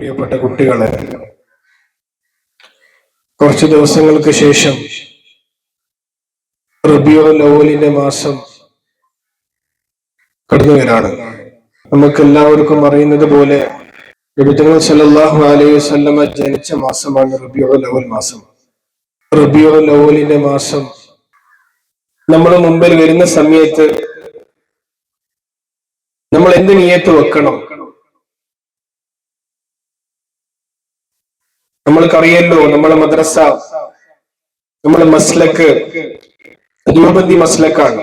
പ്രിയപ്പെട്ട കുട്ടികളെ കുറച്ച് ദിവസങ്ങൾക്ക് ശേഷം റബിയോ അവലിന്റെ മാസം കടന്നു വരാണ് നമുക്ക് എല്ലാവർക്കും അറിയുന്നത് പോലെ നബിതങ്ങൾ സല്ലല്ലാഹു അലൈഹി വസല്ലമ ജനിച്ച മാസമാണ് റബിയോ അവൽ മാസം. റബിയോ അവലിന്റെ മാസം നമ്മുടെ മുമ്പിൽ വരുന്ന സമയത്ത് നമ്മൾ എന്ത് നിയത്ത് വെക്കണം? നമ്മൾക്കറിയല്ലോ നമ്മളെ മദ്രസ നമ്മളെ മസ്ലക്ക് ദ്യോബന്തി മസ്ലക്കാണ്.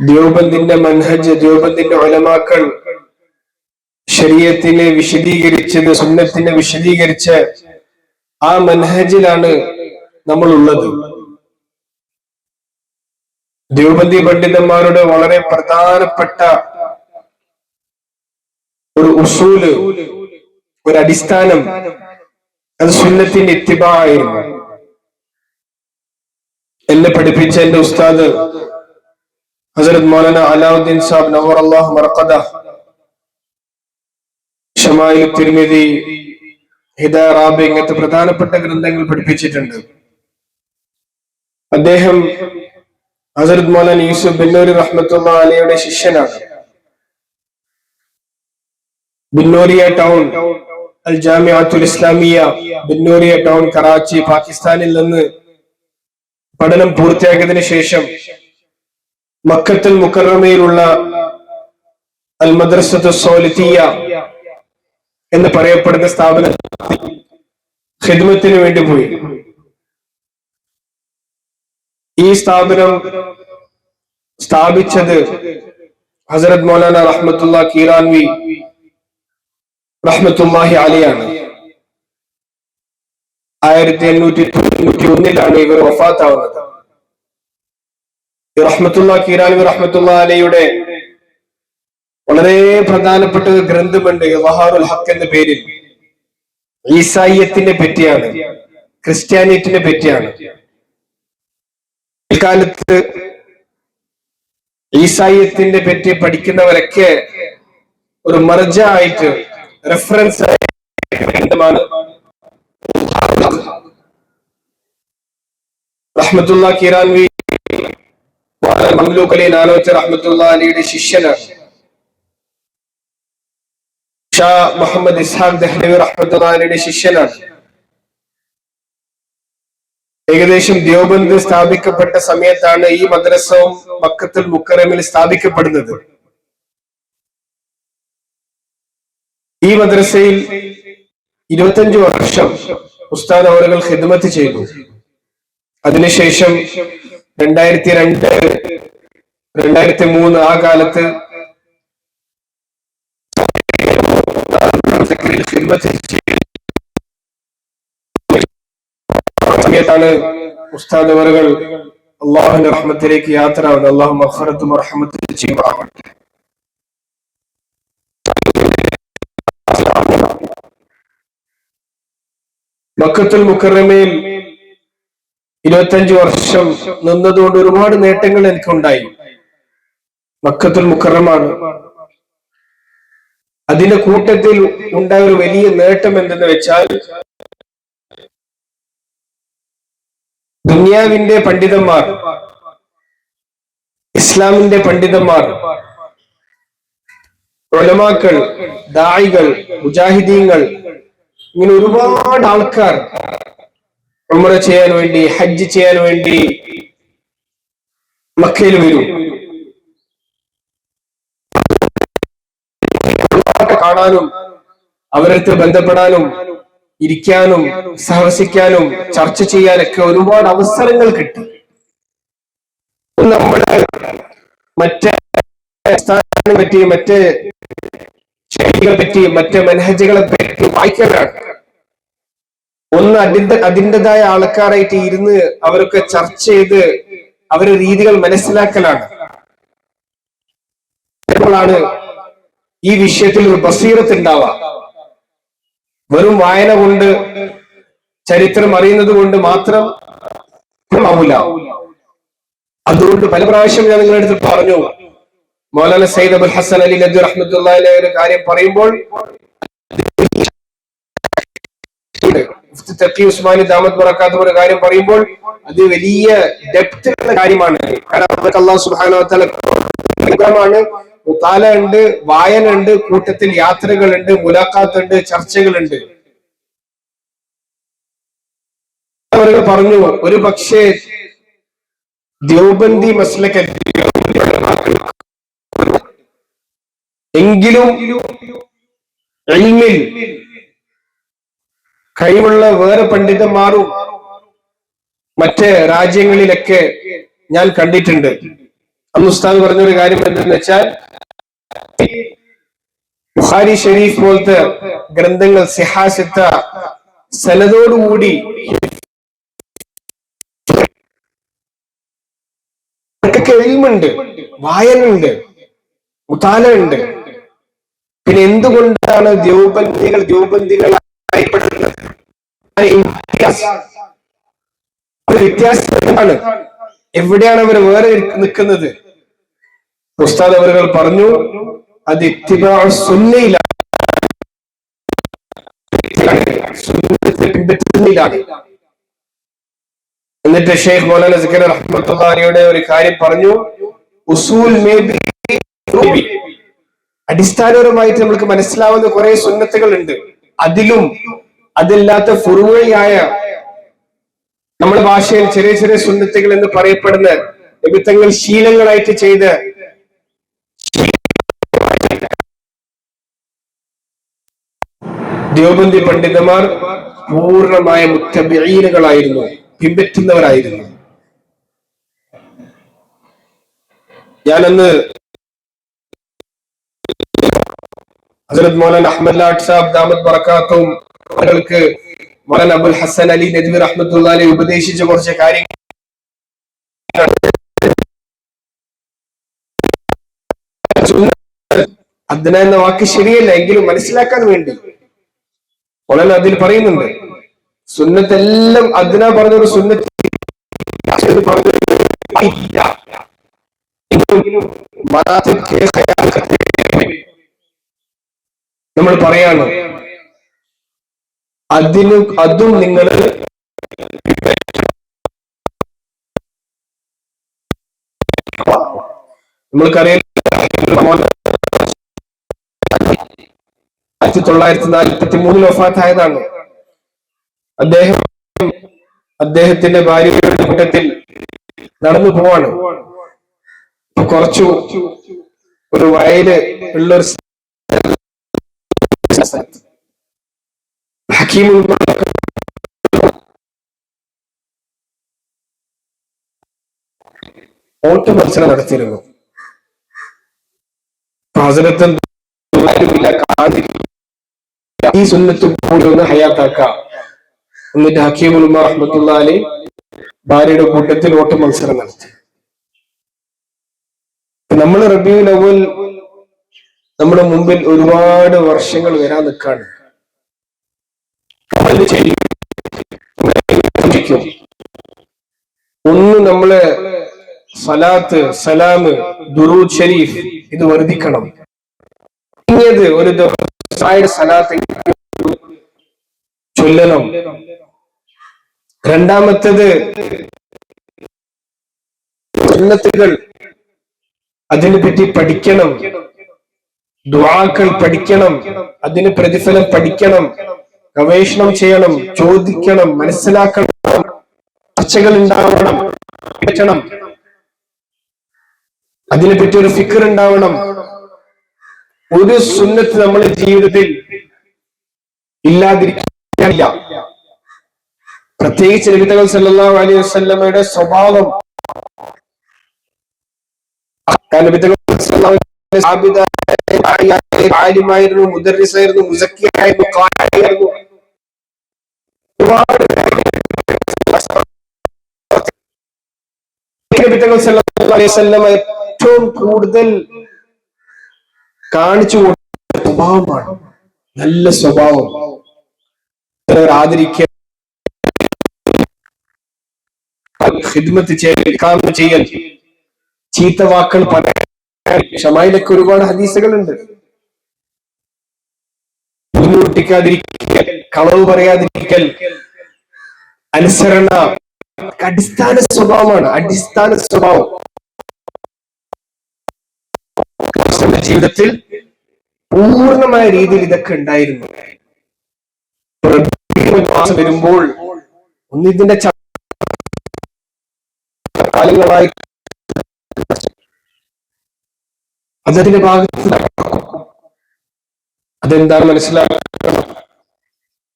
ദ്യോബന്തിന്റെ മൻഹജ് ദ്യോബന്തിന്റെ ഒലമാക്കൾ ശരീരത്തിനെ വിശദീകരിച്ചത് സുന്നത്തിനെ വിശദീകരിച്ച് ആ മൻഹജിലാണ് നമ്മൾ ഉള്ളത് ദ്യോബന്തി പണ്ഡിതന്മാരുടെ വളരെ പ്രധാനപ്പെട്ട ഒരു ഉസൂൽ. ഒരു അടിസ്ഥാനം അത് സുന്നത്തിന്റെ ഇത്തിബായിരുന്നു എന്നെ. പഠിപ്പിച്ച എന്റെ ഉസ്താദ് ഹസരത് മൗലാന അലാവുദ്ദീൻ സാബ് നവർ അള്ളാഹു മറക്കദ ഷമായിൽ തിരുമിതി ഹിദാ റാബ് ഇങ്ങനത്തെ പ്രധാനപ്പെട്ട ഗ്രന്ഥങ്ങൾ പഠിപ്പിച്ചിട്ടുണ്ട്. അദ്ദേഹം ഹസരത് മൗലാൻ യൂസുഫ് ബിന്നൂരി റഹ്മത്തുള്ള അലിയുടെ ശിഷ്യനാണ്. ബിന്നോരിയ ടൗൺ അൽ ജാമിഅത്തുൽ ഇസ്ലാമിയ ബിന്നൂരിയ ടൗൺ കറാച്ചി പാകിസ്ഥാനിൽ നിന്ന് പഠനം പൂർത്തിയാക്കിയതിന് ശേഷം മക്കത്തുൽ മുക്കറമയിലുള്ള അൽ മദ്രസത്തു സോലിത്തിയ എന്ന് പറയപ്പെടുന്ന സ്ഥാപനത്തിൽ ഖിദ്മത്തിന് വേണ്ടി പോയി. ഈ സ്ഥാപനം സ്ഥാപിച്ചത് ഹസരത് മൗലാന റഹ്മത്തുള്ള കീറാൻവി റഹ്മത്തുല്ലാഹി അലിയാണ്. ആയിരത്തി എണ്ണൂറ്റി തൊണ്ണൂറ്റി ഒന്നിലാണ് ഇവർ വഫാത്താവുന്നത് റഹ്മത്തുള്ള കീറാൻവി റഹ്മത്തുള്ള അലിയുടെ വളരെ പ്രധാനപ്പെട്ട ഒരു ഗ്രന്ഥമുണ്ട് വഹാറുൽ ഹക്ക് എന്ന പേരിൽ. ഈസായിയത്തിനെ പറ്റിയാണ് ക്രിസ്ത്യാനിറ്റിനെ പറ്റിയാണ്. ഇക്കാലത്ത് ഈസായിയത്തിന്റെ പറ്റി പഠിക്കുന്നവരൊക്കെ ഒരു മർജ ആയിട്ട് റെഫറൻസ് ഗ്രന്ഥമാണ്. റഹ്മത്തുള്ള കിറാൻവി മംലൂക്ക് അലി നാനോച്ച റഹ്മത്തുള്ള അലിയുടെ ശിഷ്യനാണ്. ഷാ മുഹമ്മദ് ഇസ്ഹാഖ് ദഹ്ലവി റഹ്മത്തുള്ള അലിയുടെ ശിഷ്യനാണ്. ഏകദേശം ദ്യോബന്ദ് സ്ഥാപിക്കപ്പെട്ട സമയത്താണ് ഈ മദ്രസവും മക്കത്തുൽ മുക്കറമിൽ സ്ഥാപിക്കപ്പെടുന്നത്. ഈ മദ്രസയിൽ ഇരുപത്തഞ്ചു വർഷം ഉസ്താദ് അവറുകൾ ഹിദ്മത്ത് ചെയ്തു. അതിനുശേഷം രണ്ടായിരത്തി രണ്ട് രണ്ടായിരത്തി മൂന്ന് ആ കാലത്ത് സമയത്താണ് ഉസ്താദ് അവറുകൾ അള്ളാഹുവിന്റെ റഹ്മത്തിലേക്ക് യാത്ര അള്ളാഹു മഹറത്തും റഹ്മത്തും ചെയ്യുമാറാവട്ടെ മക്കത്തുൽ മുക്കറമയിൽ ഇരുപത്തഞ്ചു വർഷം നിന്നതുകൊണ്ട് ഒരുപാട് നേട്ടങ്ങൾ എനിക്കുണ്ടായി. മക്കത്തുൽ മുക്കറമാണ്. അതിന്റെ കൂട്ടത്തിൽ ഉണ്ടായ ഒരു വലിയ നേട്ടം എന്തെന്ന് വെച്ചാൽ ദുനിയാവിന്റെ പണ്ഡിതന്മാർ ഇസ്ലാമിന്റെ പണ്ഡിതന്മാർ ഒലമാക്കൾ ദായികൾ മുജാഹിദീങ്ങൾ ഇങ്ങനെ ഒരുപാട് ആൾക്കാർ ഉമ്ര ചെയ്യാൻ വേണ്ടി ഹജ്ജ് ചെയ്യാൻ വേണ്ടി മക്കയിൽ വരും. കാണാനും അവരടുത്ത് ബന്ധപ്പെടാനും ഇരിക്കാനും സഹവസിക്കാനും ചർച്ച ചെയ്യാനൊക്കെ ഒരുപാട് അവസരങ്ങൾ കിട്ടി. നമ്മുടെ മറ്റേ പറ്റി മറ്റ് ശൈലികളെ പറ്റി മറ്റ് മനഹജകളെ പറ്റി വായിക്കാനാണ് ഒന്ന് അതിന്റെ അതിന്റെതായ ആൾക്കാരായിട്ട് ഇരുന്ന് അവരൊക്കെ ചർച്ച ചെയ്ത് അവരുടെ രീതികൾ മനസ്സിലാക്കലാണ്. ാണ് ഈ വിഷയത്തിൽ ഒരു ബസീറത്ത് ഉണ്ടാവുക. വെറും വായന കൊണ്ട് ചരിത്രം അറിയുന്നത് കൊണ്ട് മാത്രം ആവൂല. അതുകൊണ്ട് പല പ്രാവശ്യം ഞാൻ നിങ്ങളുടെ അടുത്ത് പറഞ്ഞു മൗലാന സയ്യിദ് അബുൽ ഹസൻ അലി നജു റഹ്മത്തുള്ള ഒരു കാര്യം പറയുമ്പോൾ തക്കി ഉസ്മാനി ദാമത് ബറക്കാത്ത ഒരു കാര്യം പറയുമ്പോൾ അത് വലിയ ഡെപ്ത് ഉള്ള കാര്യമാണ്. കാരണം അവർക്ക് അള്ളാഹു സുബാനുമാണ് മുത്താല ഉണ്ട് വായന ഉണ്ട് കൂട്ടത്തിൽ യാത്രകളുണ്ട് മുലാഖാത്തുണ്ട് ചർച്ചകളുണ്ട് അവർ പറഞ്ഞു ഒരു പക്ഷേ ദ്യോബന്തി മസ്ലക്കൽ എങ്കിലും കഴിവുള്ള വേറെ പണ്ഡിതന്മാരും മറ്റ് രാജ്യങ്ങളിലൊക്കെ ഞാൻ കണ്ടിട്ടുണ്ട്. അന്ന് ഉസ്താദ് പറഞ്ഞൊരു കാര്യം എന്തെന്ന് വെച്ചാൽ ബുഹാരി ഷെരീഫ് പോലത്തെ ഗ്രന്ഥങ്ങൾ സിഹാസിത്ത സനതോടുകൂടി എഴുതുമുണ്ട് മുതാല ഉണ്ട് പിന്നെ എന്തുകൊണ്ടാണ് ദ്യോബന്ധികൾ ദ്യോബന്ധികൾ അറിയപ്പെടുന്നത് ഒരു വ്യത്യാസം എന്താണ് എവിടെയാണ് അവർ വേറെ നിൽക്കുന്നത്? ഉസ്താദ് അവരുകൾ പറഞ്ഞു അത് സുന്നയിലാണ്. സുന്നത്തെ പിൻപറ്റുന്നതിലാണ് എന്നിട്ട് ഷെയ്ഖ് മൗലാന സക്കീർ റഹ്മത്തുള്ളാഹിയുടെ ഒരു കാര്യം പറഞ്ഞു ഉസൂൽ മേ ബി അടിസ്ഥാനപരമായിട്ട് നമ്മൾക്ക് മനസ്സിലാവുന്ന കുറെ സുന്നത്തുകൾ ഉണ്ട് അതിലും അതില്ലാത്ത ഫുറുവയായ നമ്മുടെ ഭാഷയിൽ ചെറിയ ചെറിയ സുന്നത്തുകൾ എന്ന് പറയപ്പെടുന്ന നിമിത്തങ്ങൾ ശീലങ്ങളായിട്ട് ചെയ്ത് ദ്യോബന്തി പണ്ഡിതന്മാർ പൂർണമായ മുത്തബീനുകളായിരുന്നു പിൻപറ്റുന്നവരായിരുന്നു. ഞാനന്ന് ഹസരത് മൗലാൻ അഹമ്മദ് ലാഡ് സാബ് ദാമത് ബറക്കാത്തും അവർക്ക് മൗലാൻ അബുൽ ഹസൻ അലി നദ്വി റഹ്മത്തുള്ളാഹി ഉപദേശിച്ച കുറച്ച് കാര്യങ്ങൾ. അദ്ന എന്ന വാക്ക് ശരിയല്ല എങ്കിലും മനസ്സിലാക്കാൻ വേണ്ടി. മൗലാൻ അതിൽ പറയുന്നുണ്ട് സുന്നത്തെല്ലാം അദ്ന പറഞ്ഞൊരു സുന്നത്ത് ഖയാൽ നമ്മൾ പറയാണ് അതിന് അതും നിങ്ങൾ നമ്മൾക്കറിയാം ആയിരത്തി തൊള്ളായിരത്തി നാൽപ്പത്തി മൂന്നിൽ ഒഫാത്തായതാണ് അദ്ദേഹം അദ്ദേഹത്തിന്റെ ഭാര്യയുടെ കൂട്ടത്തിൽ നടന്നു പോവാണ്. കുറച്ചു ഒരു വയൽ ഉള്ളൊരു ഹക്കീം ഓട്ട മത്സരം നടത്തിയിരുന്നു. ഹസരത്തും ഈ എന്നിട്ട് ഹക്കീം ഉൽമ റഹ്മത്തുള്ള അലി ഭാര്യയുടെ കൂട്ടത്തിൽ ഓട്ട മത്സരം നടത്തി. നമ്മൾ റബിയുൽ അവൽ നമ്മുടെ മുമ്പിൽ ഒരുപാട് വർഷങ്ങൾ വരാൻ നിൽക്കാണ്. ചെയ്യും. ഒന്ന് നമ്മൾ സലാത്ത് സലാമ് ദുറൂദ് ഷരീഫ് ഇത് വർദ്ധിക്കണം. ഇനിയത് ഒരു ദിവസം സലാത്ത് ചൊല്ലണം. രണ്ടാമത്തത് സുന്നത്തുകൾ അതിനെപ്പറ്റി പഠിക്കണം. ദുവാക്കൾ പഠിക്കണം. അതിന് പ്രതിഫലം പഠിക്കണം. ഗവേഷണം ചെയ്യണം ചോദിക്കണം മനസ്സിലാക്കണം ചർച്ചകൾ ഉണ്ടാവണം പറ്റണം അതിനെപ്പറ്റി ഒരു ഫിക്കർ ഉണ്ടാവണം. ഒരു സുന്നത്ത് നമ്മുടെ ജീവിതത്തിൽ ഇല്ലാതിരിക്കില്ല പ്രത്യേകിച്ച് നബിതകൾ സല്ലല്ലാഹു അലൈഹി വസ്ലമയുടെ സ്വഭാവം. നബിതകൾ ആലിമായിരുന്നു മുദർരിസായിരുന്നു മുസക്കിയായിരുന്നു ഖാദിയായിരുന്നു ഒരുപാട് ഏറ്റവും കൂടുതൽ കാണിച്ചു കൊടുത്ത സ്വഭാവമാണ്. നല്ല സ്വഭാവം. ആദരിക്കുക ഹിദ്മത്ത് ചെയ്യൽ ചെയ്യൽ ചീത്ത വാക്കുകൾ പറയാൻ ഷമായിലൊക്കെ ഒരുപാട് ഹദീസുകളുണ്ട്. ബുദ്ധിമുട്ടിക്കാതിരിക്കൽ കളവ് പറയാതിരിക്കൽ അനുസരണ അടിസ്ഥാന സ്വഭാവമാണ് അടിസ്ഥാന സ്വഭാവം. ജീവിതത്തിൽ പൂർണമായ രീതിയിൽ ഇതൊക്കെ ഉണ്ടായിരുന്നു. വരുമ്പോൾ ഒന്നിതിന്റെ കാലങ്ങളായി അതതിന്റെ ഭാഗത്ത് അതെന്താണ് മനസ്സിലാക്കണം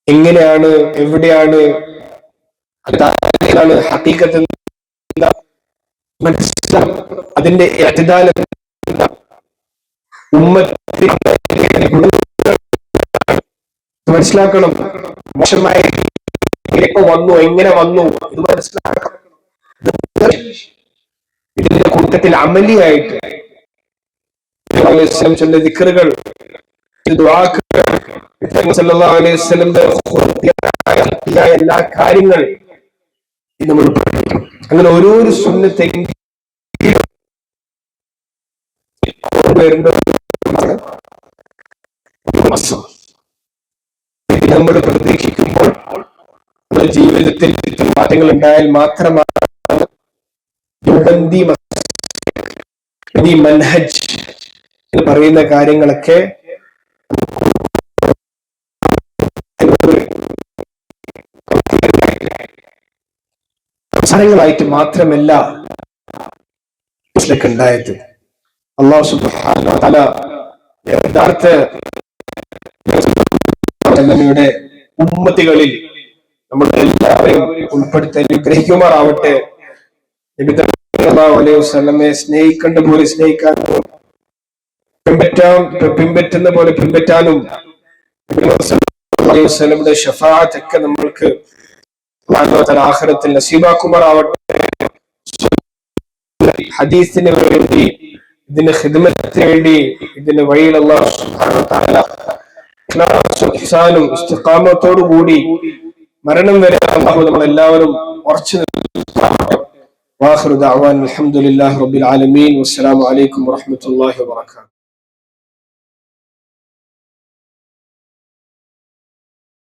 എങ്ങനെയാണ് എവിടെയാണ് അതാണ് ഹക്കീക്കത്ത് മനസ്സിലാക്കണം അതിന്റെ ഉമ്മത്തിന് മനസ്സിലാക്കണം. മോശമായി വന്നു എങ്ങനെ വന്നു ഇത് മനസ്സിലാക്കണം. ഇതിന്റെ കൂട്ടത്തിൽ അമലിയായിട്ട് ദിക്കറുകൾ എല്ലാ കാര്യങ്ങൾ നമ്മൾ അങ്ങനെ ഓരോരു സുന്നത്തെങ്കിലും നമ്മൾ പ്രതീക്ഷിക്കുമ്പോൾ നമ്മുടെ ജീവിതത്തിൽ മാറ്റങ്ങൾ ഉണ്ടായാൽ മാത്രമാണ് എന്ന് പറയുന്ന കാര്യങ്ങളൊക്കെ അവസരങ്ങളായിട്ട് മാത്രമല്ല ഉണ്ടായത്. അള്ളാഹു ഉമ്മത്തികളിൽ നമ്മൾ എല്ലാവരെയും ഉൾപ്പെടുത്തി അനുഗ്രഹിക്കുമാറാവട്ടെ. അലൈഹി വസല്ലമയെ സ്നേഹിക്കേണ്ട പോലെ സ്നേഹിക്കാൻ പിൻപറ്റാൻ പിൻപറ്റുന്ന പോലെ പിൻപറ്റാനും വസ്ലമിന്റെ ഷഫാത്ത് ഒക്കെ നമ്മൾക്ക് ആഹ്റത്തിൽ നസീബാക്കുമാർ ആവട്ടെ ഹദീസിന് വേണ്ടി ഇതിന്റെ ഹിദ്മത്തിന് വേണ്ടി ഇതിന്റെ വഴിയിൽ അള്ളാഹുസാനും ഇസ്തിഖാമത്തോടു കൂടി മരണം വരെ അള്ളാഹു നമ്മൾ എല്ലാവരും ഉറച്ചു വാഹൃദ് അവാൻ അലഹമുല്ലാ റബിൽ ആലമീൻ. വസ്സലാമലൈക്കും വാഹമത്തല്ലാഹി വാത്തു